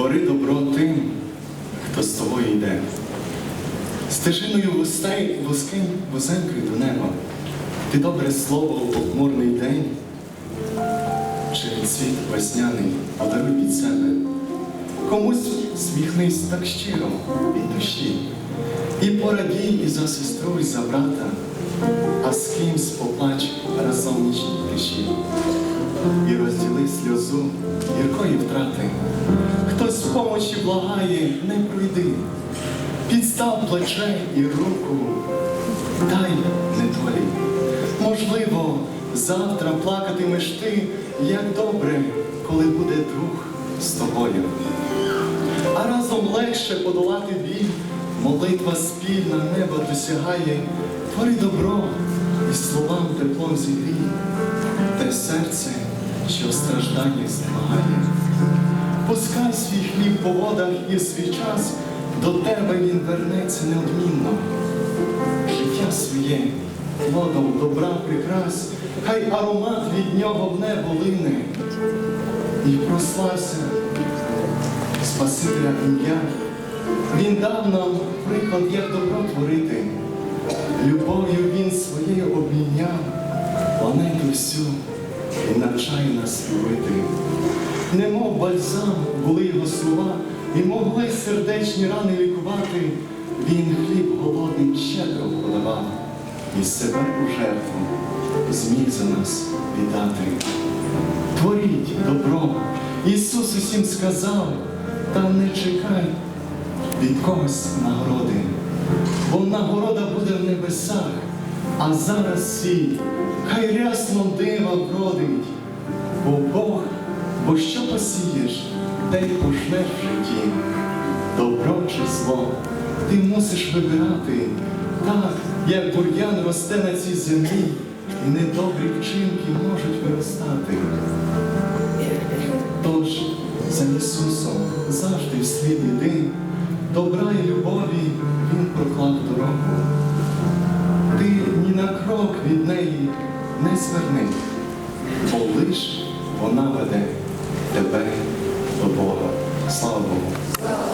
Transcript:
Твори добро тим, хто з тобою йде. Стежиною вузенькою до неба. Ти добре слово у похмурний день, чи світ весняний подаруй від себе. Комусь сміхнись так щиро від душі, і порадій і за сестру, і за брата, а з кимсь поплач разом в нічній тиші. І розділи сльозу гіркої втрати. Помочі благає, не пройди. Підстав плече і руку, дай не недолі. Можливо, завтра плакатимеш ти, як добре, коли буде друг з тобою. А разом легше подолати біль, молитва спільна неба досягає, твори добро і словам теплом зігрій, те серце, що в стражданнях змагає. Пускай свій хліб по водах і свій час до тебе він вернеться неодмінно. Життя своє, плодом добра прикрас, хай аромат від нього в небо лине. І прослався Спасителя ім'я. Він дав нам приклад, як добро творити. Любов'ю він своєю обміняв планету всю і навчає нас любити. Немов бальзам були його слова, і могли сердечні рани лікувати. Він хліб голодним щедро подавав, і себе у жертву зміг за нас віддати. Творіть добро, Ісус усім сказав, та не чекай від когось нагороди, бо нагорода буде в небесах, а зараз сій, хай рясно дива вродить, бо Бог, бо що посієш, те й пожнеш в житті. Добро чи зло, ти мусиш вибирати, так, як бур'ян росте на цій землі, і недобрі вчинки можуть виростати. Тож за Ісусом завжди вслід іди, добра і любові Він проклав дорогу. Ти ні на крок від неї не зверни, бо лиш вона веде тебе до Бога.